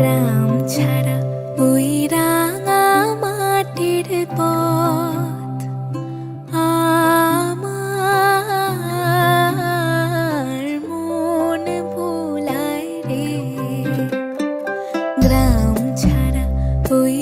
গ্রাম ছাড়া ওই মাটির পথ। আমার মন ভোলায় রে। গ্রাম ছাড়া ওই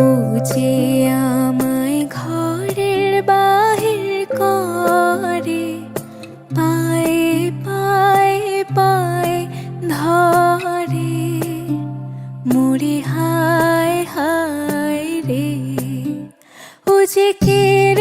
পুজে আমায় ঘরের বাহির করে। পায়ে পায়ে পায়ে ধরে। মুড়ি হায় হায় রে, ও কের